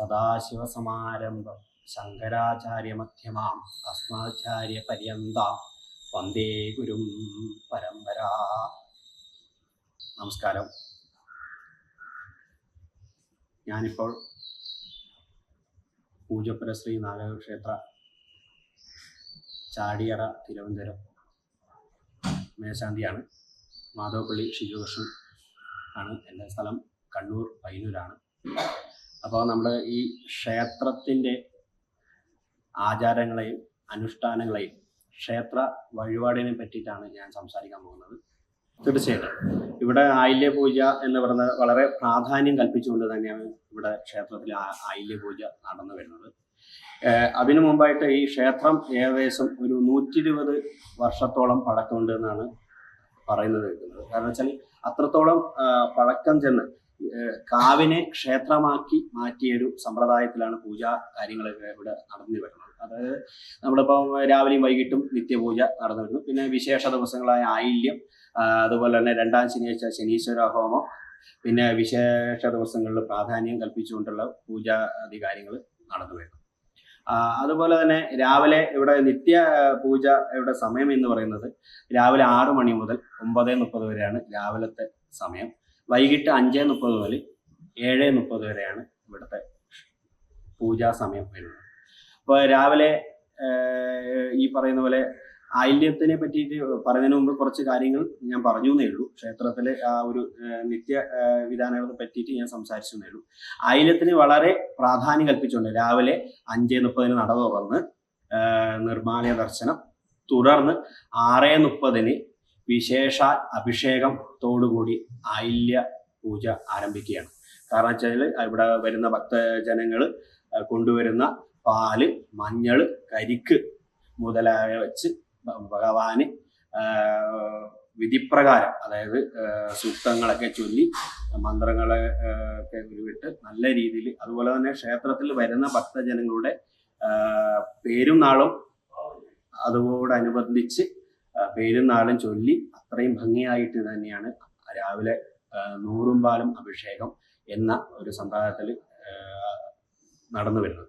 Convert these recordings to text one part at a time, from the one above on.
സദാശിവസമാരംഭം. ശങ്കരാചാര്യമധ്യമാം അസ്മാചാര്യപര്യന്താം. വന്ദേ ഗുരും പരമ്പര. നമസ്കാരം. ഞാനിപ്പോൾ പൂജപ്പുര ശ്രീ നാഗക്ഷേത്ര ചാടിയറ തിരുവനന്തപുരം മേശാന്തിയാണ്. മാധവപ്പള്ളി ഷിജുകൃഷ്ണൻ ആണ് എന്റെ സ്ഥലം. കണ്ണൂർ പയ്യന്നൂരാണ്. അപ്പോൾ നമ്മൾ ഈ ക്ഷേത്രത്തിന്റെ ആചാരങ്ങളെയും അനുഷ്ഠാനങ്ങളെയും ക്ഷേത്ര വഴിപാടിനെ പറ്റിയിട്ടാണ് ഞാൻ സംസാരിക്കാൻ പോകുന്നത്. തീർച്ചയായിട്ടും. ഇവിടെ ആയില്യ പൂജ എന്ന് പറയുന്നത് വളരെ പ്രാധാന്യം കൽപ്പിച്ചുകൊണ്ട് തന്നെയാണ് ഇവിടെ ക്ഷേത്രത്തിൽ ആയില്യ പൂജ നടന്നു വരുന്നത്. അതിനു മുമ്പായിട്ട് ഈ ക്ഷേത്രം ഏകദേശം ഒരു നൂറ്റി ഇരുപത് വർഷത്തോളം പഴക്കമുണ്ട് എന്നാണ് പറയുന്നത് കേൾക്കുന്നത്. കാരണം വെച്ചാൽ അത്രത്തോളം പഴക്കം ചെന്ന് കാവിനെ ക്ഷേത്രമാക്കി മാറ്റിയൊരു സമ്പ്രദായത്തിലാണ് പൂജ കാര്യങ്ങളൊക്കെ ഇവിടെ നടന്നു വരുന്നത്. അതായത് നമ്മളിപ്പം രാവിലെയും വൈകിട്ടും നിത്യപൂജ നടന്നു വരുന്നു. പിന്നെ വിശേഷ ദിവസങ്ങളായ ആയില്യം അതുപോലെ തന്നെ രണ്ടാം ശനിയാഴ്ച ശനീശ്വര ഹോമം പിന്നെ വിശേഷ ദിവസങ്ങളിൽ പ്രാധാന്യം കൽപ്പിച്ചുകൊണ്ടുള്ള പൂജാതി കാര്യങ്ങൾ നടന്നു വരുന്നു. അതുപോലെ തന്നെ രാവിലെ ഇവിടെ നിത്യ പൂജ ഇവിടെ സമയം എന്ന് പറയുന്നത് രാവിലെ ആറ് മണി മുതൽ ഒമ്പത് മുപ്പത് വരെയാണ് രാവിലത്തെ സമയം. വൈകിട്ട് അഞ്ച് മുപ്പത് മുതൽ ഏഴ് മുപ്പത് വരെയാണ് ഇവിടുത്തെ പൂജാ സമയം വരുന്നത്. അപ്പോൾ രാവിലെ ഈ പറയുന്ന പോലെ ആയില്യത്തിനെ പറ്റിയിട്ട് പറയുന്നതിന് മുമ്പ് കുറച്ച് കാര്യങ്ങൾ ഞാൻ പറഞ്ഞു എന്നേ ഉള്ളൂ. ക്ഷേത്രത്തിലെ ആ ഒരു നിത്യ വിധാനങ്ങളെ പറ്റിയിട്ട് ഞാൻ സംസാരിച്ചു എന്നേ ഉള്ളൂ. ആയില്യത്തിന് വളരെ പ്രാധാന്യം കൽപ്പിച്ചുകൊണ്ട് രാവിലെ അഞ്ച് മുപ്പതിന് നട തുറന്ന് നിർമ്മാല്യ ദർശനം തുടർന്ന് ആറ് മുപ്പതിന് വിശേഷാൽ അഭിഷേകത്തോടുകൂടി ആയില്യ പൂജ ആരംഭിക്കുകയാണ്. കാരണം വെച്ചാൽ ഇവിടെ വരുന്ന ഭക്തജനങ്ങൾ കൊണ്ടുവരുന്ന പാൽ മഞ്ഞൾ കരിക്ക് മുതലായ വെച്ച് ഭഗവാന് വിധിപ്രകാരം അതായത് സൂക്തങ്ങളൊക്കെ ചൊല്ലി മന്ത്രങ്ങളെ ഒക്കെ ഉരുവിട്ട് നല്ല രീതിയിൽ അതുപോലെ തന്നെ ക്ഷേത്രത്തിൽ വരുന്ന ഭക്തജനങ്ങളുടെ പേരും നാളും അതോടനുബന്ധിച്ച് പേരും നാളും ചൊല്ലി അത്രയും ഭംഗിയായിട്ട് തന്നെയാണ് രാവിലെ നൂറും പാലും അഭിഷേകം എന്ന ഒരു സമ്പ്രദായത്തിൽ നടന്നു വരുന്നത്.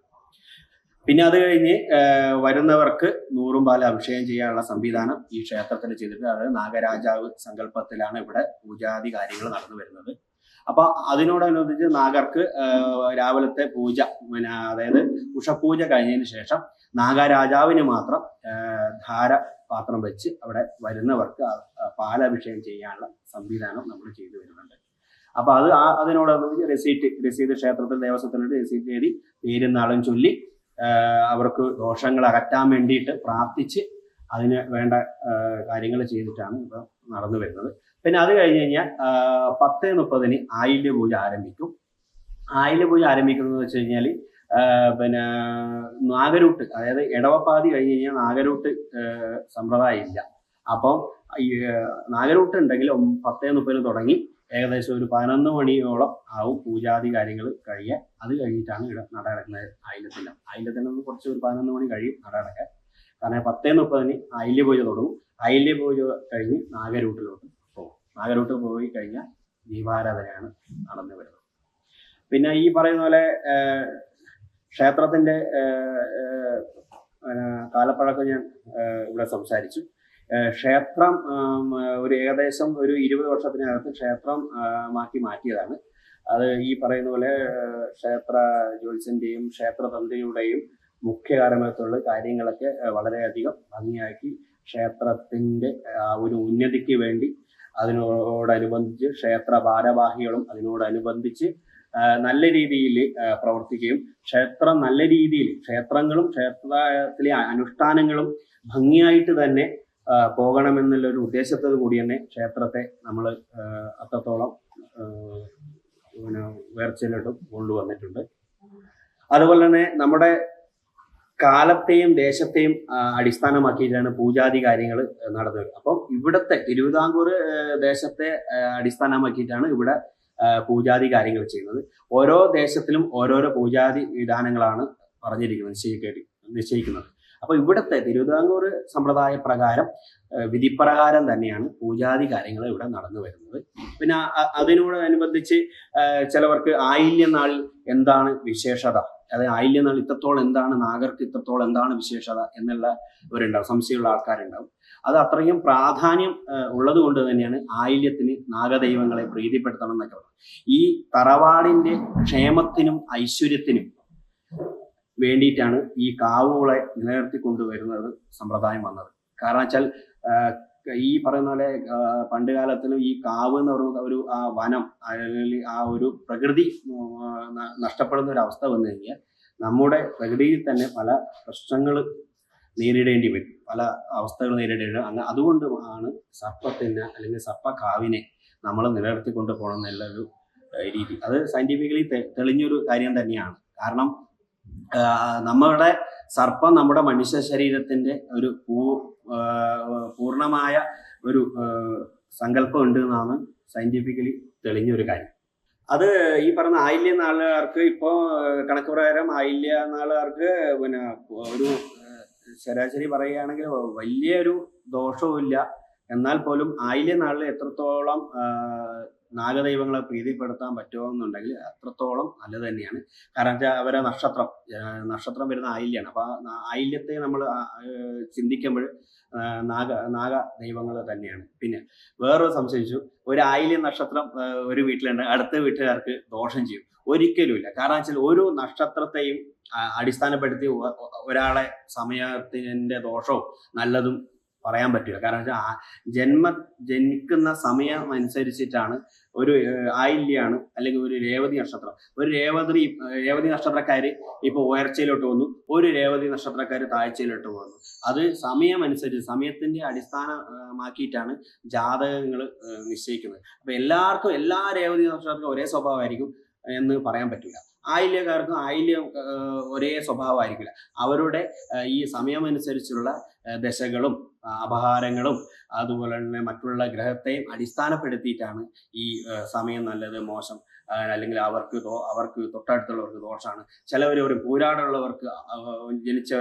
പിന്നെ അത് കഴിഞ്ഞ് വരുന്നവർക്ക് നൂറും പാലും അഭിഷേകം ചെയ്യാനുള്ള സംവിധാനം ഈ ക്ഷേത്രത്തിൽ ചെയ്തിട്ട് അതായത് നാഗരാജാവ് സങ്കല്പത്തിലാണ് ഇവിടെ പൂജാതി കാര്യങ്ങൾ നടന്നു വരുന്നത്. അപ്പൊ അതിനോടനുബന്ധിച്ച് നാഗർക്ക് രാവിലത്തെ പൂജ പിന്നെ അതായത് ഉഷപൂജ കഴിഞ്ഞതിന് ശേഷം നാഗരാജാവിന് മാത്രം ധാര പാത്രം വെച്ച് അവിടെ വരുന്നവർക്ക് പാലഭിഷേകം ചെയ്യാനുള്ള സംവിധാനം നമ്മൾ ചെയ്തു വരുന്നുണ്ട്. അപ്പൊ അത് ആ അതിനോടനുബന്ധിച്ച് രസീറ്റ് രസീത് ക്ഷേത്രത്തിൽ ദേവസ്വത്തിനുണ്ട് രസീറ്റ് എഴുതി പേരും നാളും ചൊല്ലി അവർക്ക് ദോഷങ്ങൾ അകറ്റാൻ വേണ്ടിയിട്ട് പ്രാർത്ഥിച്ച് അതിന് വേണ്ട കാര്യങ്ങൾ ചെയ്തിട്ടാണ് ഇപ്പൊ നടന്നു വരുന്നത്. പിന്നെ അത് കഴിഞ്ഞ് കഴിഞ്ഞാൽ പത്ത് മുപ്പതിന് ആയില്യ പൂജ ആരംഭിക്കും. ആയില്യ പൂജ ആരംഭിക്കുന്നത് വെച്ച് കഴിഞ്ഞാൽ പിന്നെ നാഗരൂട്ട് അതായത് ഇടവപ്പാതി കഴിഞ്ഞ് കഴിഞ്ഞാൽ നാഗരൂട്ട് സമ്പ്രദായം ഇല്ല അപ്പം നാഗരൂട്ട് ഉണ്ടെങ്കിൽ പത്ത് മുപ്പതിന് തുടങ്ങി ഏകദേശം ഒരു പതിനൊന്ന് മണിയോളം ആവും പൂജാതി കാര്യങ്ങൾ കഴിയുക അത് കഴിഞ്ഞിട്ടാണ് ഇവിടെ നട അടക്കുന്നത് ആയില്യത്തിന്റെ. ആയില്യത്തിന്റെ കുറച്ച് ഒരു പതിനൊന്ന് മണി കഴിയും നട അടക്കാൻ കാരണം പത്തേ മുപ്പതിന് ആയില്യ പൂജ തുടങ്ങും. ആയില്യ പൂജ കഴിഞ്ഞ് നാഗരൂട്ടിലോട്ട് പോകും നാഗരൂട്ട് പോയി കഴിഞ്ഞാൽ ദീപാരാധനയാണ് നടന്നു വരുന്നത്. പിന്നെ ഈ പറയുന്ന പോലെ ക്ഷേത്രത്തിന്റെ കാലപ്പഴക്കം ഞാൻ ഇവിടെ സംസാരിച്ചു. ക്ഷേത്രം ഒരു ഏകദേശം ഒരു ഇരുപത് വർഷത്തിനകത്ത് ക്ഷേത്രം മാറ്റി മാറ്റിയതാണ്. അത് ഈ പറയുന്ന പോലെ ക്ഷേത്ര ജ്യോത്സ്യന്റെയും ക്ഷേത്രതന്ത്രിയുടെയും മുഖ്യ കാരണത്തുള്ള കാര്യങ്ങളൊക്കെ വളരെയധികം ഭംഗിയാക്കി ക്ഷേത്രത്തിന്റെ ആ ഒരു ഉന്നതിക്ക് വേണ്ടി അതിനോടനുബന്ധിച്ച് ക്ഷേത്ര ഭാരവാഹികളും അതിനോടനുബന്ധിച്ച് നല്ല രീതിയിൽ പ്രവർത്തിക്കുകയും ക്ഷേത്രം നല്ല രീതിയിൽ ക്ഷേത്രങ്ങളും ക്ഷേത്രത്തിലെ അനുഷ്ഠാനങ്ങളും ഭംഗിയായിട്ട് തന്നെ പോകണമെന്നുള്ള ഒരു ഉദ്ദേശത്തോടു കൂടി തന്നെ ക്ഷേത്രത്തെ നമ്മൾ അത്രത്തോളം പിന്നെ ഉയർച്ചയിലോട്ടും കൊണ്ടുവന്നിട്ടുണ്ട്. അതുപോലെ തന്നെ നമ്മുടെ കാലത്തെയും ദേശത്തെയും അടിസ്ഥാനമാക്കിയിട്ടാണ് പൂജാതി കാര്യങ്ങൾ നടന്നത്. അപ്പം ഇവിടുത്തെ തിരുവിതാംകൂർ ദേശത്തെ അടിസ്ഥാനമാക്കിയിട്ടാണ് ഇവിടെ പൂജാതി കാര്യങ്ങൾ ചെയ്യുന്നത്. ഓരോ ദേശത്തിലും ഓരോരോ പൂജാതി വിധാനങ്ങളാണ് പറഞ്ഞിരിക്കുന്നത് നിശ്ചയിക്കേണ്ടി നിശ്ചയിക്കുന്നത്. അപ്പൊ ഇവിടുത്തെ തിരുവിതാംകൂർ സമ്പ്രദായ പ്രകാരം വിധിപ്രകാരം തന്നെയാണ് പൂജാതി കാര്യങ്ങൾ ഇവിടെ നടന്നു വരുന്നത്. പിന്നെ അതിനോട് അനുബന്ധിച്ച് ചിലവർക്ക് ആയില്യ നാളിൽ എന്താണ് വിശേഷത? അതായത് ആയില്യം നാൾ ഇത്രത്തോളം എന്താണ് നാഗർക്ക് ഇത്രത്തോളം എന്താണ് വിശേഷത എന്നുള്ള ഇവരുണ്ടാവും സംശയമുള്ള ആൾക്കാരുണ്ടാവും. അത് അത്രയും പ്രാധാന്യം ഉള്ളത് കൊണ്ട് തന്നെയാണ് ആയില്യത്തിന് നാഗദൈവങ്ങളെ പ്രീതിപ്പെടുത്തണം എന്നൊക്കെ പറയുന്നത് ഈ തറവാടിന്റെ ക്ഷേമത്തിനും ഐശ്വര്യത്തിനും വേണ്ടിയിട്ടാണ് ഈ കാവുകളെ നിലനിർത്തി കൊണ്ടുവരുന്നത് സമ്പ്രദായം വന്നത്. കാരണം വെച്ചാൽ ഈ പറയുന്ന പോലെ പണ്ട് കാലത്തിൽ ഈ കാവ് എന്ന് പറയുന്നത് ഒരു ആ വനം അല്ലെങ്കിൽ ആ ഒരു പ്രകൃതി നഷ്ടപ്പെടുന്ന ഒരു അവസ്ഥ വന്നു കഴിഞ്ഞാൽ നമ്മുടെ പ്രകൃതിയിൽ തന്നെ പല പ്രശ്നങ്ങൾ നേരിടേണ്ടി വരും. പല അവസ്ഥകൾ നേരിടേണ്ടി വരും. അങ്ങനെ അതുകൊണ്ട് ആണ് സർപ്പത്തിന് അല്ലെങ്കിൽ സർപ്പ കാവിനെ നമ്മൾ നിലനിർത്തി കൊണ്ടുപോകണം എന്നുള്ളൊരു രീതി. അത് സയന്റിഫിക്കലി തെളിഞ്ഞൊരു കാര്യം തന്നെയാണ്. കാരണം നമ്മുടെ സർപ്പം നമ്മുടെ മനുഷ്യ ശരീരത്തിന്റെ ഒരു പൂ പൂർണമായ ഒരു സങ്കല്പമുണ്ട് എന്നാണ് സയന്റിഫിക്കലി തെളിഞ്ഞൊരു കാര്യം. അത് ഈ പറഞ്ഞ ആയില്യ നാളുകാർക്ക് ഇപ്പോൾ കണക്ക് പ്രകാരം ആയില്യ നാളുകാർക്ക് പിന്നെ ഒരു ശരാശരി പറയുകയാണെങ്കിൽ വലിയൊരു ദോഷവുമില്ല. എന്നാൽ പോലും ആയില്യ നാളിൽ എത്രത്തോളം നാഗദൈവങ്ങളെ പ്രീതിപ്പെടുത്താൻ പറ്റുമെന്നുണ്ടെങ്കിൽ അത്രത്തോളം നല്ലത് തന്നെയാണ്. കാരണം വെച്ചാൽ അവരെ നക്ഷത്രം നക്ഷത്രം വരുന്ന ആയില്യാണ്. അപ്പൊ ആ ആയില്യത്തെ നമ്മൾ ചിന്തിക്കുമ്പോൾ നാഗ നാഗ ദൈവങ്ങൾ തന്നെയാണ്. പിന്നെ വേറൊരു സംശയിച്ചു ഒരു ആയില്യ നക്ഷത്രം ഒരു വീട്ടിലുണ്ട്. അടുത്ത വീട്ടുകാർക്ക് ദോഷം ചെയ്യും. ഒരിക്കലുമില്ല കാരണം വെച്ചാൽ ഒരു നക്ഷത്രത്തെയും അടിസ്ഥാനപ്പെടുത്തി ഒരാളെ സമയത്തിന്റെ ദോഷവും നല്ലതും പറയാൻ പറ്റില്ല. കാരണം വെച്ചാൽ ജന്മ ജനിക്കുന്ന സമയം അനുസരിച്ചിട്ടാണ് ഒരു ആയില്യാണ് അല്ലെങ്കിൽ ഒരു രേവതി നക്ഷത്രം. ഒരു രേവതി രേവതി നക്ഷത്രക്കാര് ഇപ്പൊ ഉയർച്ചയിലോട്ട് വന്നു. ഒരു രേവതി നക്ഷത്രക്കാര് താഴ്ചയിലോട്ട് വന്നു. അത് സമയം അനുസരിച്ച് സമയത്തിന്റെ അടിസ്ഥാനമാക്കിയിട്ടാണ് ജാതകങ്ങൾ നിശ്ചയിക്കുന്നത്. അപ്പൊ എല്ലാവർക്കും എല്ലാ രേവതി നക്ഷത്രക്കും ഒരേ സ്വഭാവമായിരിക്കും എന്ന് പറയാൻ പറ്റില്ല. ആയില്യക്കാർക്കും ആയില്യം ഒരേ സ്വഭാവമായിരിക്കില്ല. അവരുടെ ഈ സമയമനുസരിച്ചുള്ള ദശകളും അപഹാരങ്ങളും അതുപോലെ തന്നെ മറ്റുള്ള ഗ്രഹത്തെയും അടിസ്ഥാനപ്പെടുത്തിയിട്ടാണ് ഈ സമയം നല്ലത് മോശം അല്ലെങ്കിൽ അവർക്ക് അവർക്ക് തൊട്ടടുത്തുള്ളവർക്ക് ദോഷമാണ് ചിലവർ ഒരു പൂരാടുള്ളവർക്ക് ജനിച്ച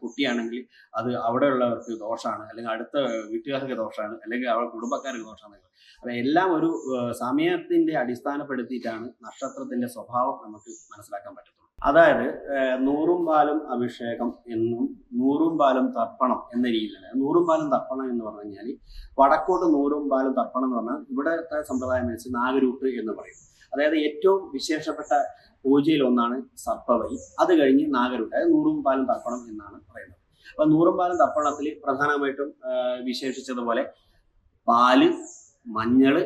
കുട്ടിയാണെങ്കിൽ അത് അവിടെയുള്ളവർക്ക് ദോഷമാണ് അല്ലെങ്കിൽ അടുത്ത വീട്ടുകാർക്ക് ദോഷമാണ് അല്ലെങ്കിൽ അവരുടെ കുടുംബക്കാർക്ക് ദോഷമാണ് അപ്പൊ എല്ലാം ഒരു സമയത്തിന്റെ അടിസ്ഥാനപ്പെടുത്തിയിട്ടാണ് നക്ഷത്രത്തിന്റെ സ്വഭാവം നമുക്ക് മനസ്സിലാക്കാൻ പറ്റത്തുള്ളൂ. അതായത് നൂറും പാലും അഭിഷേകം എന്നും നൂറും പാലും തർപ്പണം എന്ന രീതിയിലാണ്. നൂറും പാലും തർപ്പണം എന്ന് പറഞ്ഞു കഴിഞ്ഞാൽ വടക്കോട്ട് നൂറും പാലും തർപ്പണം എന്ന് പറഞ്ഞാൽ ഇവിടുത്തെ സമ്പ്രദായം വെച്ച് നാഗരൂട്ട് എന്ന് പറയും. അതായത് ഏറ്റവും വിശേഷപ്പെട്ട പൂജയിൽ ഒന്നാണ് സർപ്പവഴി അത് കഴിഞ്ഞ് നാഗരൂട്ട് അതായത് നൂറും പാലും തർപ്പണം എന്നാണ് പറയുന്നത്. അപ്പൊ നൂറും പാലും തർപ്പണത്തിൽ പ്രധാനമായിട്ടും വിശേഷിച്ചതുപോലെ പാൽ മഞ്ഞൾ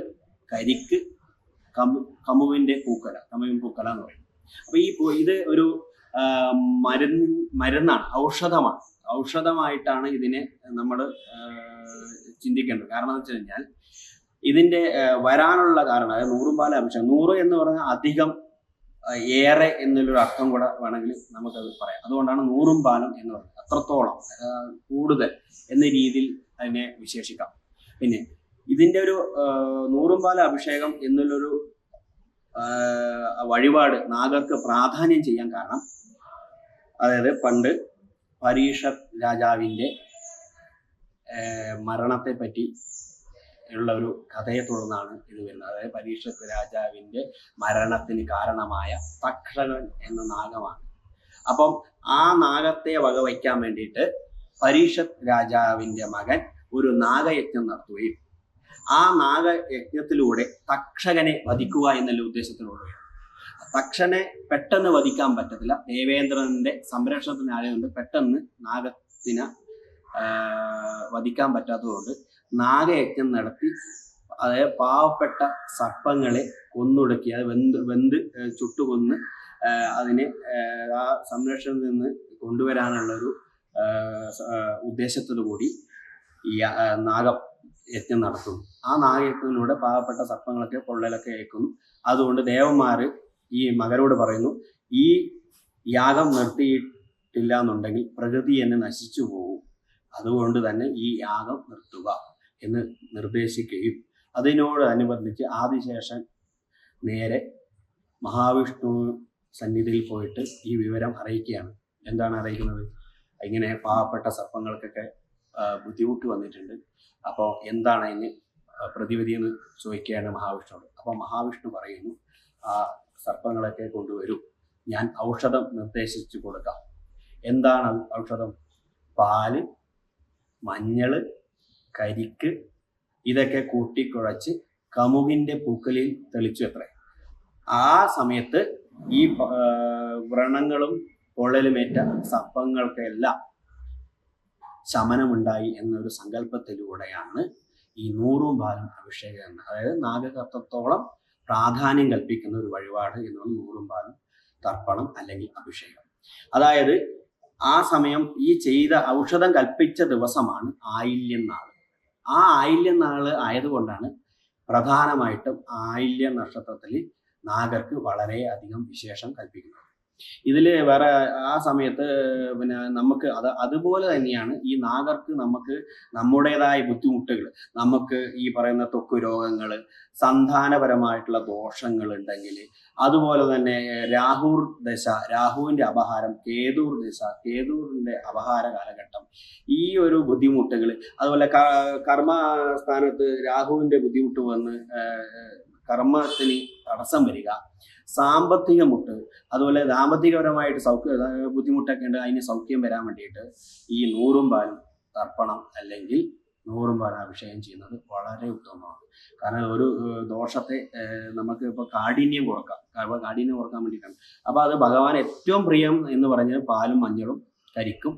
കരിക്ക് കമു കമുവിന്റെ പൂക്കല കമുവിൻ പൂക്കല എന്ന് പറയും. അപ്പൊ ഈ ഇത് ഒരു മരുന്ന് മരുന്നാണ് ഔഷധമാണ്. ഔഷധമായിട്ടാണ് ഇതിനെ നമ്മൾ ചിന്തിക്കേണ്ടത്. കാരണം എന്ന് വെച്ച് കഴിഞ്ഞാൽ ഇതിന്റെ വരാനുള്ള കാരണം അതായത് നൂറും പാല അംശം നൂറ് എന്ന് പറഞ്ഞാൽ അധികം ഏറെ എന്നുള്ളൊരു അർത്ഥം കൂടെ വേണമെങ്കിൽ നമുക്കത് പറയാം. അതുകൊണ്ടാണ് നൂറും പാലം എന്ന് പറയുന്നത്. അത്രത്തോളം കൂടുതൽ എന്ന രീതിയിൽ അതിനെ വിശേഷിക്കാം. പിന്നെ ഇതിന്റെ ഒരു നൂറും പാല അഭിഷേകം എന്നുള്ളൊരു വഴിപാട് നാഗർക്ക് പ്രാധാന്യം ചെയ്യാൻ കാരണം അതായത് പണ്ട് പരീക്ഷത് രാജാവിന്റെ മരണത്തെ പറ്റി ഉള്ള ഒരു കഥയെ തുടർന്നാണ് ഇത് വരുന്നത്. അതായത് പരീക്ഷത്ത് രാജാവിന്റെ മരണത്തിന് കാരണമായ തക്ഷകൻ എന്ന നാഗമാണ്. അപ്പം ആ നാഗത്തെ വകവയ്ക്കാൻ വേണ്ടിയിട്ട് പരീക്ഷത് രാജാവിന്റെ മകൻ ഒരു നാഗയജ്ഞം നടത്തുകയും ആ നാഗയജ്ഞത്തിലൂടെ തക്ഷകനെ വധിക്കുക എന്നുള്ള ഉദ്ദേശത്തിലൂടെ തക്ഷനെ പെട്ടെന്ന് വധിക്കാൻ പറ്റത്തില്ല. ദേവേന്ദ്രന്റെ സംരക്ഷണത്തിന് ആയതുകൊണ്ട് പെട്ടെന്ന് നാഗത്തിനെ വധിക്കാൻ പറ്റാത്തതുകൊണ്ട് നാഗയജ്ഞം നടത്തി അതായത് പാവപ്പെട്ട സർപ്പങ്ങളെ കൊന്നൊടുക്കി അത് വെന്ത് വെന്ത് ചുട്ടുകൊന്ന് അതിനെ ആ സംരക്ഷണത്തിൽ നിന്ന് കൊണ്ടുവരാനുള്ള ഒരു ഉദ്ദേശത്തോടു കൂടി ഈ നാഗ യജ്ഞം നടത്തുന്നു. ആ നാഗയജ്ഞത്തിലൂടെ പാവപ്പെട്ട സർപ്പങ്ങളൊക്കെ പൊള്ളലൊക്കെ ഏൽക്കുന്നു. അതുകൊണ്ട് ദേവന്മാർ ഈ മകരോട് പറയുന്നു ഈ യാഗം നിർത്തിയിട്ടില്ല എന്നുണ്ടെങ്കിൽ പ്രകൃതി എന്നെ നശിച്ചു പോകും അതുകൊണ്ട് തന്നെ ഈ യാഗം നിർത്തുക എന്ന് നിർദ്ദേശിക്കുകയും അതിനോട് അനുബന്ധിച്ച് ആദിശേഷൻ നേരെ മഹാവിഷ്ണു സന്നിധിയിൽ പോയിട്ട് ഈ വിവരം അറിയിക്കുകയാണ്. എന്താണ് അറിയിക്കുന്നത്? ഇങ്ങനെ പാവപ്പെട്ട സർപ്പങ്ങൾക്കൊക്കെ ബുദ്ധിമുട്ട് വന്നിട്ടുണ്ട്. അപ്പോൾ എന്താണ് അതിന് പ്രതിവിധി എന്ന് ചോദിക്കുകയാണ് മഹാവിഷ്ണുവോട് അപ്പോൾ മഹാവിഷ്ണു പറയുന്നു ആ സർപ്പങ്ങളൊക്കെ കൊണ്ടുവരൂ. ഞാൻ ഔഷധം നിർദ്ദേശിച്ചു കൊടുക്കാം. എന്താണ് ഔഷധം? പാൽ മഞ്ഞൾ കരിക്ക് ഇതൊക്കെ കൂട്ടിക്കുഴച്ച് കമുകിന്റെ പൂക്കലിൽ തെളിച്ചു എത്ര. ആ സമയത്ത് ഈ വ്രണങ്ങളും പൊള്ളലുമേറ്റ സർപ്പങ്ങൾക്കെല്ലാം ശമനമുണ്ടായി എന്നൊരു സങ്കല്പത്തിലൂടെയാണ് ഈ നൂറും പാലും അഭിഷേകം എന്ന്. അതായത് നാഗകത്വത്തോളം പ്രാധാന്യം കൽപ്പിക്കുന്ന ഒരു വഴിപാട് എന്നുള്ളത് നൂറും പാലും തർപ്പണം അല്ലെങ്കിൽ അഭിഷേകം. അതായത് ആ സമയം ഈ ചെയ്ത ഔഷധം കൽപ്പിച്ച ദിവസമാണ് ആയില്യം നാൾ ആ ആയില്യം നാൾ ആയതുകൊണ്ടാണ് പ്രധാനമായിട്ടും ആയില്യ നക്ഷത്രത്തിൽ നാഗർക്ക് വളരെയധികം വിശേഷം കൽപ്പിക്കുന്നത്. ഇതിൽ വേറെ ആ സമയത്ത് പിന്നെ നമുക്ക് അത് അതുപോലെ തന്നെയാണ് ഈ നാഗർക്ക് നമുക്ക് നമ്മുടേതായ ബുദ്ധിമുട്ടുകൾ. നമുക്ക് ഈ പറയുന്ന തൊക്കു രോഗങ്ങൾ സന്താനപരമായിട്ടുള്ള ദോഷങ്ങൾ ഉണ്ടെങ്കിൽ അതുപോലെ തന്നെ രാഹുർ ദശ രാഹുവിന്റെ അപഹാരം കേതൂർ ദശ കേതൂറിന്റെ അപഹാര കാലഘട്ടം ഈ ഒരു ബുദ്ധിമുട്ടുകൾ അതുപോലെ കർമ്മ സ്ഥാനത്ത് രാഹുവിന്റെ ബുദ്ധിമുട്ട് വന്ന് കർമ്മത്തിന് തടസ്സം വരിക. സാമ്പത്തിക മുട്ട് അതുപോലെ ദാമ്പത്തികപരമായിട്ട് സൗഖ്യ ബുദ്ധിമുട്ടൊക്കെ ഉണ്ട് അതിന് സൗഖ്യം വരാൻ വേണ്ടിയിട്ട് ഈ നൂറും പാലും തർപ്പണം അല്ലെങ്കിൽ നൂറും പാലും അഭിഷേകം ചെയ്യുന്നത് വളരെ ഉത്തമമാണ്. കാരണം ഒരു ദോഷത്തെ നമുക്ക് ഇപ്പോൾ കാഠിന്യം കുറക്കാം. കാഠിന്യം കുറയ്ക്കാൻ വേണ്ടിയിട്ടാണ്. അപ്പോൾ അത് ഭഗവാൻ ഏറ്റവും പ്രിയം എന്ന് പറഞ്ഞാൽ പാലും മഞ്ഞളും കരിക്കും.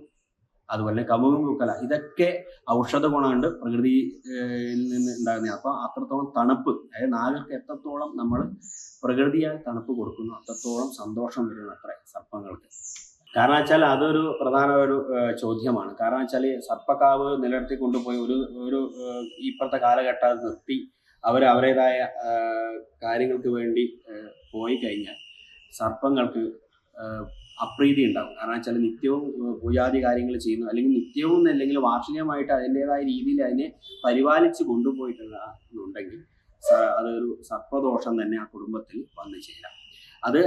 അതുപോലെ കമുകും കുക്കല ഇതൊക്കെ ഔഷധ ഗുണമുണ്ട് പ്രകൃതിയിൽ നിന്ന് ഉണ്ടാകുന്ന അപ്പോൾ അത്രത്തോളം തണുപ്പ് അതായത് നാഗർക്ക് എത്രത്തോളം നമ്മൾ പ്രകൃതിയായി തണുപ്പ് കൊടുക്കുന്നു അത്രത്തോളം സന്തോഷം വരുന്നു അത്ര സർപ്പങ്ങൾക്ക്. കാരണം വെച്ചാൽ അതൊരു പ്രധാന ഒരു ചോദ്യമാണ്. കാരണം വെച്ചാൽ സർപ്പക്കാവ് നിലനിർത്തി കൊണ്ടുപോയി ഒരു ഒരു ഇപ്പോഴത്തെ കാലഘട്ടം നിർത്തി അവർ അവരുടേതായ കാര്യങ്ങൾക്ക് വേണ്ടി പോയി കഴിഞ്ഞാൽ സർപ്പങ്ങൾക്ക് അപ്രീതി ഉണ്ടാവും. കാരണം വെച്ചാൽ നിത്യവും പൂജാതി കാര്യങ്ങൾ ചെയ്യുന്നു. അല്ലെങ്കിൽ നിത്യവും അല്ലെങ്കിൽ വാർഷികമായിട്ട് അതിന്റെതായ രീതിയിൽ അതിനെ പരിപാലിച്ച് കൊണ്ടുപോയിട്ടുണ്ടെങ്കിൽ അതൊരു സർപ്പദോഷം തന്നെ ആ കുടുംബത്തിൽ വന്നു ചേരാം. അത്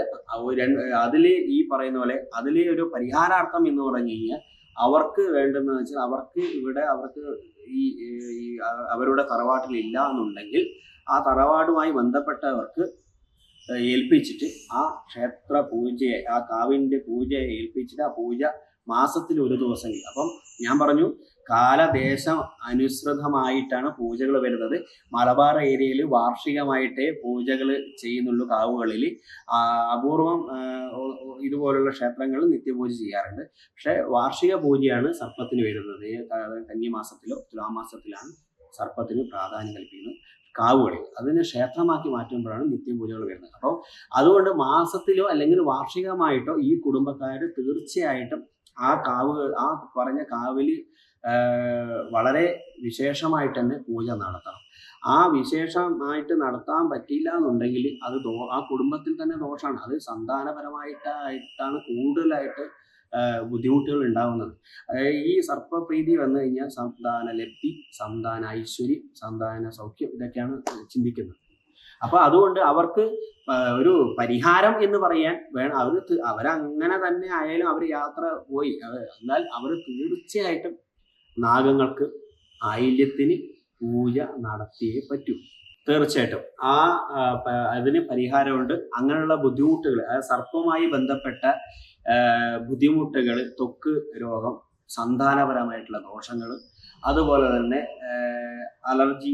അതിൽ ഈ പറയുന്ന പോലെ അതിൽ ഒരു പരിഹാരാർത്ഥം എന്ന് പറഞ്ഞു കഴിഞ്ഞാൽ അവർക്ക് വേണ്ടെന്ന് വെച്ചാൽ അവർക്ക് ഇവിടെ അവർക്ക് ഈ അവരുടെ തറവാട്ടിൽ ഇല്ല എന്നുണ്ടെങ്കിൽ ആ തറവാടുമായി ബന്ധപ്പെട്ടവർക്ക് ഏൽപ്പിച്ചിട്ട് ആ ക്ഷേത്ര പൂജയെ ആ കാവിന്റെ പൂജയെ ഏൽപ്പിച്ചിട്ട് ആ പൂജ മാസത്തിൽ ഒരു ദിവസം അപ്പം ഞാൻ പറഞ്ഞു കാലദേശം അനുസൃതമായിട്ടാണ് പൂജകൾ വരുന്നത്. മലബാർ ഏരിയയിൽ വാർഷികമായിട്ടേ പൂജകൾ ചെയ്യുന്നുള്ളൂ കാവുകളിൽ അപൂർവം ഇതുപോലുള്ള ക്ഷേത്രങ്ങൾ നിത്യപൂജ ചെയ്യാറുണ്ട്. പക്ഷേ വാർഷിക പൂജയാണ് സർപ്പത്തിന് വരുന്നത്. കന്നിമാസത്തിലോ തുലാമാസത്തിലാണ് സർപ്പത്തിന് പ്രാധാന്യം കൽപ്പിക്കുന്നത്. കാവുകളിൽ അതിനെ ക്ഷേത്രമാക്കി മാറ്റുമ്പോഴാണ് നിത്യപൂജകൾ വരുന്നത്. അപ്പോൾ അതുകൊണ്ട് മാസത്തിലോ അല്ലെങ്കിൽ വാർഷികമായിട്ടോ ഈ കുടുംബക്കാർ തീർച്ചയായിട്ടും ആ കാവ് ആ പറഞ്ഞ കാവിൽ വളരെ വിശേഷമായിട്ട് തന്നെ പൂജ നടത്തണം. ആ വിശേഷമായിട്ട് നടത്താൻ പറ്റിയില്ല എന്നുണ്ടെങ്കിൽ അത് ആ കുടുംബത്തിൽ തന്നെ ദോഷമാണ് അത് സന്താനപരമായിട്ടായിട്ടാണ് കൂടുതലായിട്ട് ബുദ്ധിമുട്ടുകൾ ഉണ്ടാകുന്നത് ഈ സർപ്പപ്രീതി വന്നു കഴിഞ്ഞാൽ സന്താന ലബ്ധി സന്താന ഐശ്വര്യം സന്താന സൗഖ്യം ഇതൊക്കെയാണ് ചിന്തിക്കുന്നത്. അപ്പൊ അതുകൊണ്ട് അവർക്ക് ഒരു പരിഹാരം എന്ന് പറയാൻ വേണം അവർ അവരങ്ങനെ തന്നെ ആയാലും അവർ യാത്ര പോയി. എന്നാൽ അവർ തീർച്ചയായിട്ടും നാഗങ്ങൾക്ക് ആയില്യത്തിന് പൂജ നടത്തിയേ പറ്റൂ. തീർച്ചയായിട്ടും. ആ അതിന് പരിഹാരമുണ്ട്. അങ്ങനെയുള്ള ബുദ്ധിമുട്ടുകൾ സർപ്പവുമായി ബന്ധപ്പെട്ട ബുദ്ധിമുട്ടുകൾ തൊക്ക് രോഗം സന്താനപരമായിട്ടുള്ള ദോഷങ്ങൾ അതുപോലെ തന്നെ അലർജി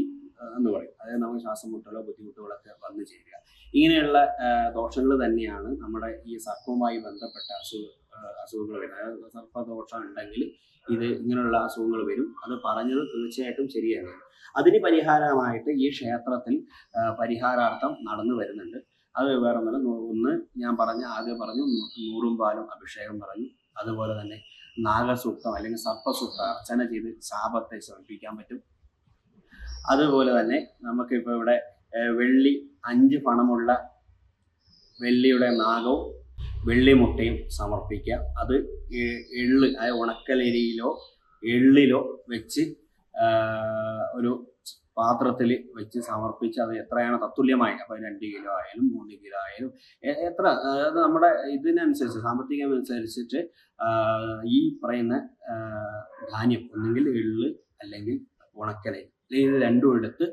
എന്ന് പറയും. അതായത് നമുക്ക് ശ്വാസം മുട്ടുള്ള ബുദ്ധിമുട്ടുകളൊക്കെ വന്നു ചേരുക. ഇങ്ങനെയുള്ള ദോഷങ്ങൾ തന്നെയാണ് നമ്മുടെ ഈ സർപ്പവുമായി ബന്ധപ്പെട്ട അസുഖ അസുഖങ്ങൾ വരുന്നത്. അതായത് സർപ്പദോഷം ഉണ്ടെങ്കിൽ ഇത് ഇങ്ങനെയുള്ള അസുഖങ്ങൾ വരും. അത് പറഞ്ഞത് തീർച്ചയായിട്ടും ശരിയാണ്. അതിന് പരിഹാരമായിട്ട് ഈ ക്ഷേത്രത്തിൽ പരിഹാരാർത്ഥം നടന്നു വരുന്നുണ്ട്. അത് വേറെ ഒന്നല്ല ഒന്ന് ഞാൻ പറഞ്ഞ ആദ്യം പറഞ്ഞു നൂറും പാലും അഭിഷേകം പറഞ്ഞു. അതുപോലെ തന്നെ നാഗസൂക്തം അല്ലെങ്കിൽ സർപ്പസൂക്തം അർച്ചന ചെയ്ത് ശാപത്തെ സമർപ്പിക്കാൻ പറ്റും. അതുപോലെ തന്നെ നമുക്കിപ്പോൾ ഇവിടെ വെള്ളി അഞ്ച് പണമുള്ള വെള്ളിയുടെ നാഗവും വെള്ളിമുട്ടയും സമർപ്പിക്കാം അത് എള്ള് അതായത് ഉണക്കലരിയിലോ എള്ളിലോ വെച്ച് ഒരു പാത്രത്തിൽ വെച്ച് സമർപ്പിച്ച് അത് എത്രയാണ് തത്തുല്യമായി? അപ്പോൾ രണ്ട് കിലോ ആയാലും മൂന്ന് കിലോ ആയാലും എത്ര? അത് നമ്മുടെ ഇതിനനുസരിച്ച് സാമ്പത്തികം അനുസരിച്ചിട്ട് ഈ പറയുന്ന ധാന്യം ഒന്നെങ്കിൽ എള്ള് അല്ലെങ്കിൽ ഉണക്കല ഇത് രണ്ടും എടുത്ത്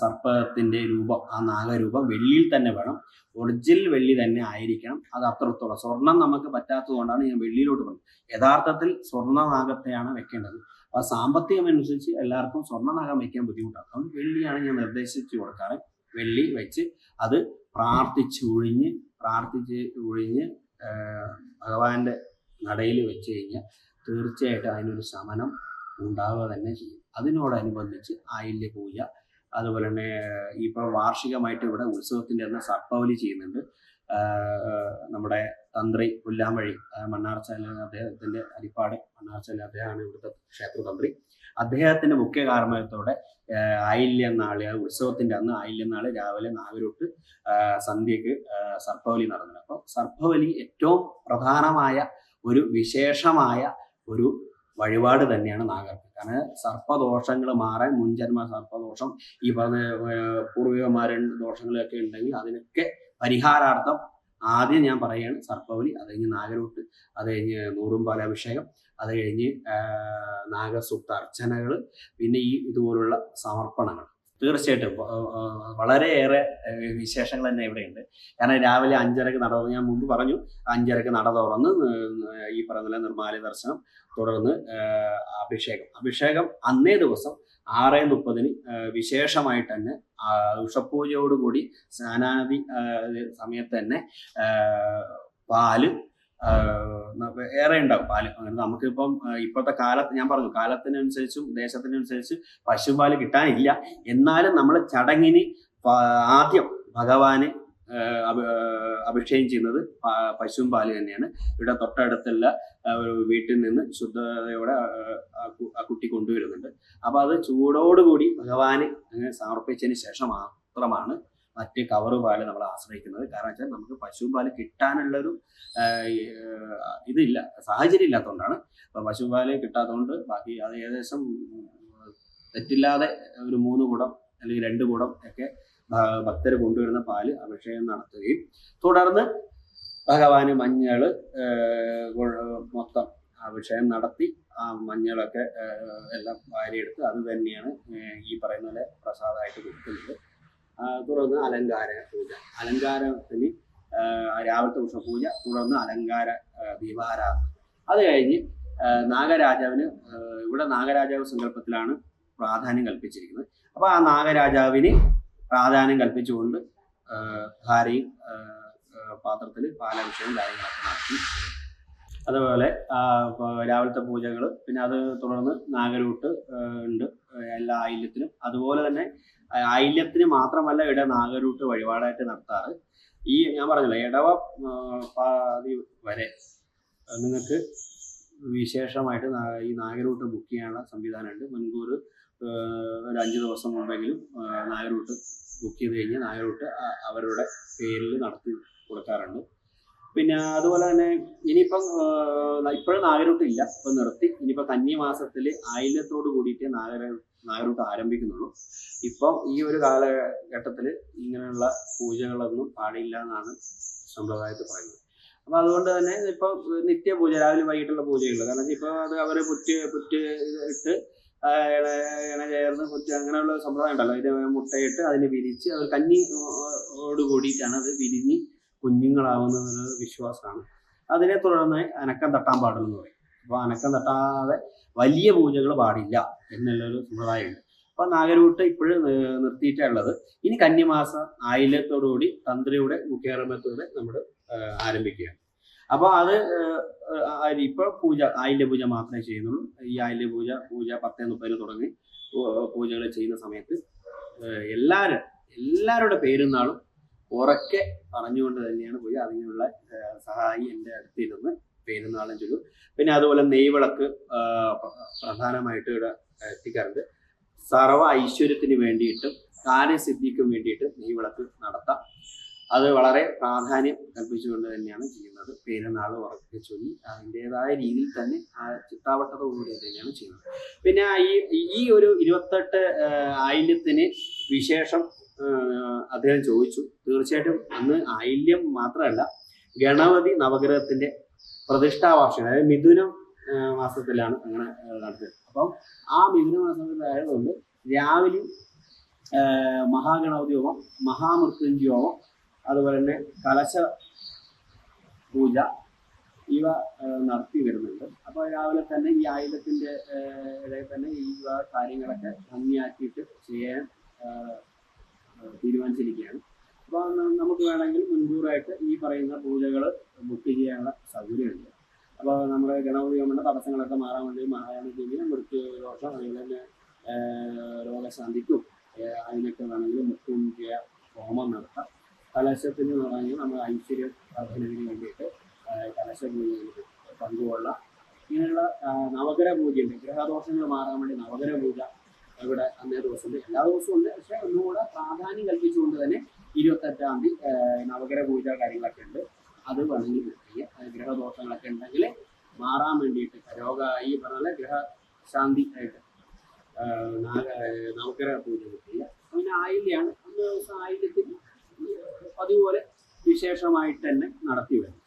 സർപ്പത്തിന്റെ രൂപം ആ നാഗരൂപം വെള്ളിയിൽ തന്നെ വേണം. ഒറിജിനൽ വെള്ളി തന്നെ ആയിരിക്കണം. അത് അത്രത്തോളം. സ്വർണം നമുക്ക് പറ്റാത്തതുകൊണ്ടാണ് ഞാൻ വെള്ളിയിലോട്ട് പറഞ്ഞത്. യഥാർത്ഥത്തിൽ സ്വർണ നാഗത്തെയാണ് വെക്കേണ്ടത്. അപ്പൊ സാമ്പത്തികം അനുസരിച്ച് എല്ലാവർക്കും സ്വർണ വയ്ക്കാൻ ബുദ്ധിമുട്ടാണ്. അതുകൊണ്ട് വെള്ളിയാണ് ഞാൻ നിർദ്ദേശിച്ചു കൊടുക്കാറ്. വെള്ളി വെച്ച് അത് പ്രാർത്ഥിച്ച് ഒഴിഞ്ഞ് പ്രാർത്ഥിച്ച് ഒഴിഞ്ഞ് ആ, ഭഗവാന്റെ നടയിൽ വെച്ച് കഴിഞ്ഞാൽ തീർച്ചയായിട്ടും അതിനൊരു ശമനം ഉണ്ടാവുക തന്നെ ചെയ്യും. അതിനോടനുബന്ധിച്ച് ആയില്യ പൂജ അതുപോലെ തന്നെ ഇപ്പോൾ വാർഷികമായിട്ട് ഇവിടെ ഉത്സവത്തിന്റെ അന്ന് സർപ്പവലി ചെയ്യുന്നുണ്ട്. നമ്മുടെ തന്ത്രി പുല്ലാമഴി മണ്ണാർച്ചാല അദ്ദേഹത്തിന്റെ അരിപ്പാട് മണ്ണാർച്ചാല അദ്ദേഹമാണ് ഇവിടുത്തെ ക്ഷേത്രതന്ത്രി അദ്ദേഹത്തിന്റെ മുഖ്യ കാർമ്മയത്തോടെ ആ, ആയില്യം നാൾ ഉത്സവത്തിന്റെ അന്ന് ആയില്യം നാൾ രാവിലെ നാഗരൂട്ട് സന്ധ്യക്ക് സർപ്പവലി നടന്നത് അപ്പോൾ സർപ്പവലി ഏറ്റവും പ്രധാനമായ ഒരു വിശേഷമായ ഒരു വഴിപാട് തന്നെയാണ് നാഗർക്ക്. കാരണം സർപ്പദോഷങ്ങൾ മാറാൻ മുൻജന്മ സർപ്പദോഷം ഈ പറഞ്ഞ ഏർ, പൂർവികന്മാരുടെ ദോഷങ്ങളൊക്കെ ഉണ്ടെങ്കിൽ അതിനൊക്കെ പരിഹാരാർത്ഥം ആദ്യം ഞാൻ പറയുകയാണ് സർപ്പവലി അത് കഴിഞ്ഞ് നാഗരൂട്ട് അത് കഴിഞ്ഞ് നൂറും പാലാഭിഷേകം അത് കഴിഞ്ഞ് നാഗസൂക്ത അർച്ചനകൾ പിന്നെ ഈ ഇതുപോലുള്ള സമർപ്പണങ്ങൾ. തീർച്ചയായിട്ടും വളരെയേറെ വിശേഷങ്ങൾ തന്നെ ഇവിടെയുണ്ട്. കാരണം രാവിലെ അഞ്ചരക്ക് നട തുറന്ന് ഞാൻ മുമ്പ് പറഞ്ഞു അഞ്ചരക്ക് നട തുറന്ന് ഈ പറഞ്ഞ നിർമ്മാല ദർശനം തുടർന്ന് അഭിഷേകം. അഭിഷേകം അന്നേ ദിവസം ആറ് മുപ്പതിന് വിശേഷമായിട്ട് തന്നെ ഉഷപ്പൂജയോടുകൂടി സ്നാനാദി സമയത്ത് തന്നെ പാൽ ഏറെ ഉണ്ടാവും പാൽ. നമുക്കിപ്പം ഇപ്പോഴത്തെ കാലത്ത് ഞാൻ പറഞ്ഞു കാലത്തിനനുസരിച്ചും ദേശത്തിനനുസരിച്ച് പശുപാൽ കിട്ടാനില്ല. എന്നാലും നമ്മൾ ചടങ്ങിന് ആദ്യം ഭഗവാന് അഭിഷേകം ചെയ്യുന്നത് പശുവും പാൽ തന്നെയാണ്. ഇവിടെ തൊട്ടടുത്തുള്ള വീട്ടിൽ നിന്ന് ശുദ്ധതയോടെ ആ കുട്ടി കൊണ്ടുവരുന്നുണ്ട്. അപ്പൊ അത് ചൂടോടുകൂടി ഭഗവാന് സമർപ്പിച്ചതിന് ശേഷം മാത്രമാണ് മറ്റ് കവറ് പാൽ നമ്മൾ ആശ്രയിക്കുന്നത്. കാരണം വെച്ചാൽ നമുക്ക് പശു പാൽ കിട്ടാനുള്ളൊരു ഇതില്ല സാഹചര്യം ഇല്ലാത്തതുകൊണ്ടാണ്. അപ്പൊ പശു പാൽ കിട്ടാത്തതുകൊണ്ട് ബാക്കി അത് ഏകദേശം തെറ്റില്ലാതെ ഒരു മൂന്ന് കുടം അല്ലെങ്കിൽ രണ്ട് കുടം ഒക്കെ ഭക്തർ കൊണ്ടുവരുന്ന പാൽ അഭിഷേകം നടത്തുകയും തുടർന്ന് ഭഗവാന് കൊ- മൊത്തം അഭിഷേകം നടത്തി ആ മഞ്ഞളൊക്കെ എല്ലാം വാരിയെടുത്ത് അത് തന്നെയാണ് ഈ പറയുന്ന പോലെ പ്രസാദമായിട്ട് കൊടുക്കുന്നത്. തുടർന്ന് അലങ്കാര പൂജ. അലങ്കാരത്തിന് രാവിലത്തെ ഉഷപൂജ തുടർന്ന് അലങ്കാര ദീപാരാധന. അത് കഴിഞ്ഞ് നാഗരാജാവിന് ഇവിടെ നാഗരാജാവ് സങ്കല്പത്തിലാണ് പ്രാധാന്യം കൽപ്പിച്ചിരിക്കുന്നത്. അപ്പൊ ആ നാഗരാജാവിന് പ്രാധാന്യം കൽപ്പിച്ചുകൊണ്ട് ധാരയും പാത്രത്തിൽ പാലാഭിഷേകം കാര്യങ്ങളൊക്കെ നടത്തി. അതുപോലെ രാവിലത്തെ പൂജകൾ പിന്നെ അത് തുടർന്ന് നാഗരൂട്ട് ഉണ്ട്. എല്ലാ ആയില്യത്തിനും. അതുപോലെ തന്നെ ആയില്യത്തിന് മാത്രമല്ല ഇവിടെ നാഗരൂട്ട് വഴിപാടായിട്ട് നടത്താറ്. ഈ ഞാൻ പറഞ്ഞില്ല ഇടവ പാതി വരെ നിങ്ങൾക്ക് വിശേഷമായിട്ട് ഈ നാഗരൂട്ട് ബുക്ക് ചെയ്യാനുള്ള സംവിധാനമുണ്ട്. മുൻകൂർ ഒരു അഞ്ച് ദിവസം മുമ്പെങ്കിലും നാഗരൂട്ട് ബുക്ക് ചെയ്ത് കഴിഞ്ഞാൽ നായരോട്ട് അവരുടെ പേരിൽ നടത്തി കൊടുക്കാറുണ്ട്. പിന്നെ അതുപോലെ തന്നെ ഇനിയിപ്പം ഇപ്പോഴും നാഗരൂട്ട് ഇല്ല. ഇപ്പൊ നിർത്തി. ഇനിയിപ്പോ കന്നിമാസത്തിൽ ആയിലത്തോട് കൂടിയിട്ട് നാഗര നാഗരൂട്ട് ആരംഭിക്കുന്നുള്ളൂ. ഇപ്പം ഈ ഒരു കാലഘട്ടത്തിൽ ഇങ്ങനെയുള്ള പൂജകളൊന്നും പാടില്ല എന്നാണ് സമ്പ്രദായത്തിൽ പറയുന്നത്. അപ്പൊ അതുകൊണ്ട് തന്നെ ഇപ്പൊ നിത്യപൂജ രാവിലെ വൈകിട്ടുള്ള പൂജയുള്ളൂ കാരണം ഇപ്പൊ അത് അവരെ പുറ്റ് പുറ്റ് ഇട്ട് ഇണ ചേർന്ന് പുറ്റ് അങ്ങനെയുള്ള സമ്പ്രദായം ഉണ്ടല്ലോ. ഇത് മുട്ടയിട്ട് അതിനെ വിരിച്ച് അത് കന്നിയോട് കൂടിയിട്ടാണ് അത് വിരിഞ്ഞ് കുഞ്ഞുങ്ങളാവുന്ന വിശ്വാസമാണ്. അതിനെ തുടർന്ന് അനക്കം തട്ടാൻ പാടില്ലെന്ന് പറയും. അപ്പോൾ അനക്കം തട്ടാതെ വലിയ പൂജകൾ പാടില്ല എന്നുള്ളൊരു സമ്പ്രദായമുണ്ട്. അപ്പൊ നാഗരൂട്ട് ഇപ്പോഴും നിർത്തിയിട്ടുള്ളത് ഇനി കന്നിമാസം ആയില്യത്തോടുകൂടി തന്ത്രിയുടെ മുഖ്യകർമ്മത്തോടെ നമ്മൾ ആരംഭിക്കുകയാണ്. അപ്പൊ അത് ഇപ്പോൾ പൂജ ആയില്യ പൂജ മാത്രമേ ചെയ്യുന്നുള്ളൂ. ഈ ആയില്യ പൂജ പൂജ പത്തേ മുപ്പതിന് തുടങ്ങി. പൂജകൾ ചെയ്യുന്ന സമയത്ത് എല്ലാവരും എല്ലാവരുടെ പേരും നാളും ഉറക്കെ പറഞ്ഞുകൊണ്ട് തന്നെയാണ് പോയി അതിനുള്ള സഹായി എന്റെ അടുത്തിരുന്ന് പേരുന്നാളും ചൊല്ലും. പിന്നെ അതുപോലെ നെയ്വിളക്ക് പ്രധാനമായിട്ട് ഇവിടെ എത്തിക്കാറുണ്ട്. സർവ ഐശ്വര്യത്തിന് വേണ്ടിയിട്ടും കാര്യസിദ്ധിക്കും വേണ്ടിയിട്ട് നെയ്വിളക്ക് നടത്താം. അത് വളരെ പ്രാധാന്യം കൽപ്പിച്ചുകൊണ്ട് തന്നെയാണ് ചെയ്യുന്നത്. പെരുന്നാൾ ഉറക്കെ ചൊല്ലി അതിന്റെതായ രീതിയിൽ തന്നെ ആ ചിത്താവട്ടത്തോടുകൂടി തന്നെയാണ് ചെയ്യുന്നത്. പിന്നെ ഈ ഈ ഒരു ഇരുപത്തെട്ട് ആയില്യത്തിന് വിശേഷം അദ്ദേഹം ചോദിച്ചു. തീർച്ചയായിട്ടും അന്ന് ആയില്യം മാത്രമല്ല ഗണപതി നവഗ്രഹത്തിന്റെ പ്രതിഷ്ഠാവാർഷികം അതായത് മിഥുനം മാസത്തിലാണ് അങ്ങനെ നടത്തിയത്. അപ്പം ആ മിഥുന മാസത്തിലായതുകൊണ്ട് രാവിലെ മഹാഗണപതി ഹോമം മഹാമൃത്യുഞ്ജയ ഹോമം അതുപോലെ തന്നെ കലശ പൂജ ഇവ നടത്തി വരുന്നുണ്ട്. അപ്പോൾ രാവിലെ തന്നെ ഈ ആയുധത്തിന്റെ ആ, ഇടയിൽ തന്നെ ഈ കാര്യങ്ങളൊക്കെ ഭംഗിയാക്കിയിട്ട് ചെയ്യാൻ തീരുമാനിച്ചിരിക്കുകയാണ്. അപ്പോൾ നമുക്ക് വേണമെങ്കിൽ മുൻകൂറായിട്ട് ഈ പറയുന്ന പൂജകൾ ബുക്ക് ചെയ്യാനുള്ള സൗകര്യമുണ്ട്. അപ്പോൾ നമ്മുടെ ഗണപതി ഹോമയുടെ തടസ്സങ്ങളൊക്കെ മാറാൻ വേണ്ടി മഹാഗണപതിയും മൃത്യുദോഷം അതുപോലെ തന്നെ രോഗശാന്തിക്കും അതിനൊക്കെ വേണമെങ്കിൽ മുക്കുമുക്കിയ ഹോമം നടത്താം. കലശത്തിന് പറഞ്ഞാൽ നമ്മൾ ഐശ്വര്യ വർദ്ധനവിന് വേണ്ടിയിട്ട് കലശ പൂജയിൽ പങ്കുകൊള്ളാം. ഇങ്ങനെയുള്ള നവഗ്രഹ പൂജയുണ്ട്. ഗ്രഹദോഷങ്ങൾ മാറാൻ വേണ്ടി നവഗ്രഹ പൂജ ഇവിടെ അന്നേ ദിവസമുണ്ട്. എല്ലാ ദിവസവും ഉണ്ട്. പക്ഷെ ഒന്നുകൂടെ പ്രാധാന്യം കൽപ്പിച്ചുകൊണ്ട് തന്നെ ഇരുപത്തെട്ടാം തീയതി നവഗ്രഹ പൂജ കാര്യങ്ങളൊക്കെ ഉണ്ട്. അത് വേണമെങ്കിൽ നിർത്തിയ ഗ്രഹദോഷങ്ങളൊക്കെ ഉണ്ടെങ്കിൽ മാറാൻ വേണ്ടിയിട്ട് രോഗ ഈ പറഞ്ഞ ഗ്രഹശാന്തി ആയിട്ട് നവഗ്രഹ പൂജ ചെയ്യുക പിന്നെ ആയില്യാണ്. അന്ന് ദിവസം ആയില്യത്തിൽ പതിവ് വിശേഷമായിട്ട് തന്നെ നടത്തി വരും